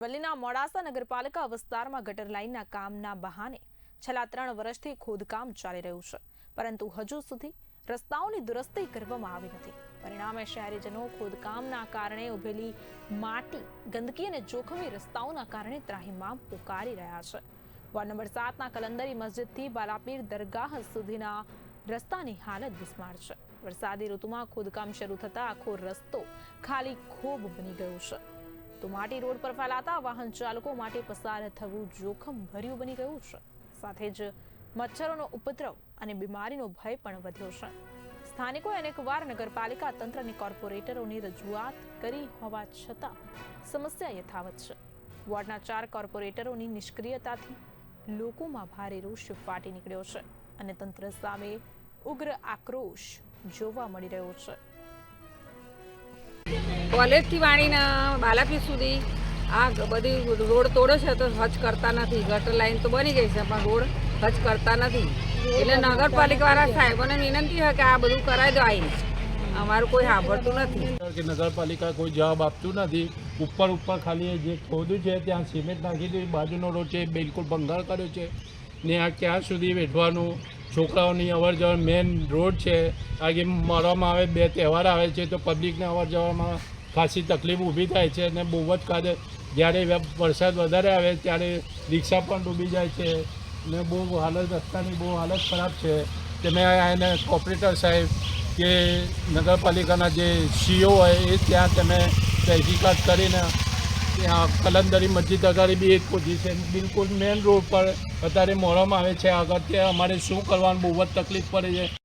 વલ્લીના મોડાસા નગરપાલિકા વિસ્તારમાં ગટર લાઇનના કામના બહાને છેલ્લા ત્રણ વર્ષથી ખોદકામ ચાલી રહ્યું છે. પરંતુ હજુ સુધી રસ્તાઓની દુરસ્તી કરવામાં આવી નથી. પરિણામે શહેરીજનો ખોદકામના કારણે ઉભેલી માટી, ગંદકી અને જોખમી રસ્તાઓના કારણે ત્રાહિમામ પુકારી રહ્યા છે. વોર્ડ નંબર સાતના કલંદરી મસ્જિદથી બાલાપીર દરગાહ સુધીના રસ્તાની હાલત બિસ્માર છે. વરસાદી ઋતુમાં ખોદકામ શરૂ થતા આખો રસ્તો ખાલી ખોબ બની ગયો છે. તો માટી રોડ પર ફેલાતા વાહન ચાલકો માટે પસાર થવું જોખમ ભર્યું બની ગયું છે. સાથે જ મચ્છરોનો ઉપદ્રવ અને બીમારીનો ભય પણ વધ્યો છે. સ્થાનિકોએ અનેકવાર નગરપાલિકા તંત્ર કોર્પોરેટરોની રજૂઆત કરી હોવા છતાં સમસ્યા યથાવત છે. વોર્ડના ચાર કોર્પોરેટરોની નિષ્ક્રિયતાથી લોકોમાં ભારે રોષ ફાટી નીકળ્યો છે અને તંત્ર સામે ઉગ્ર આક્રોશ જોવા મળી રહ્યો છે. કોલેજથી વાણીને બાલાપી સુધી આ બધી રોડ તોડે છે તો હજ કરતા નથી. ગટર લાઈન તો બની ગઈ છે, પણ રોડ હજ કરતા નથી. એટલે નગરપાલિકાવાળા સાહેબોને વિનંતી છે કે આ બધું કરાવી દો આવીને અમારું કોઈ સાંભળતું નથી. નગરપાલિકા કોઈ જવાબ આપતું નથી. ઉપર ઉપર ખાલી જે ખોદ્યું છે, ત્યાં સિમેન્ટ નાખી દીધું બાજુનો રોડ છે બિલકુલ ભંગાર કર્યો છે. ને આ ક્યાં સુધી વેઠવાનું છોકરાઓની અવર જવર મેન રોડ છે. આગે મારવામાં આવે, બે તહેવાર આવે છે, તો પબ્લિકને અવર જવરમાં ખાસી તકલીફ ઊભી થાય છે અને બહુ જ કાદે જ્યારે વરસાદ વધારે આવે ત્યારે રિક્ષા પણ ડૂબી જાય છે ને બહુ હાલત, રસ્તાની બહુ હાલત ખરાબ છે. તમે એને કોર્પોરેટર સાહેબ કે નગરપાલિકાના જે સીઓ હોય એ ત્યાં તમે તહેકીકાત કરીને ત્યાં કલંદરી મસ્જિદ અગાડી બી એક પોઝિશન બિલકુલ મેઇન રોડ પર અત્યારે મોડવામાં આવે છે. આગળ ત્યાં અમારે શું કરવાનું બહુ જ તકલીફ પડે છે.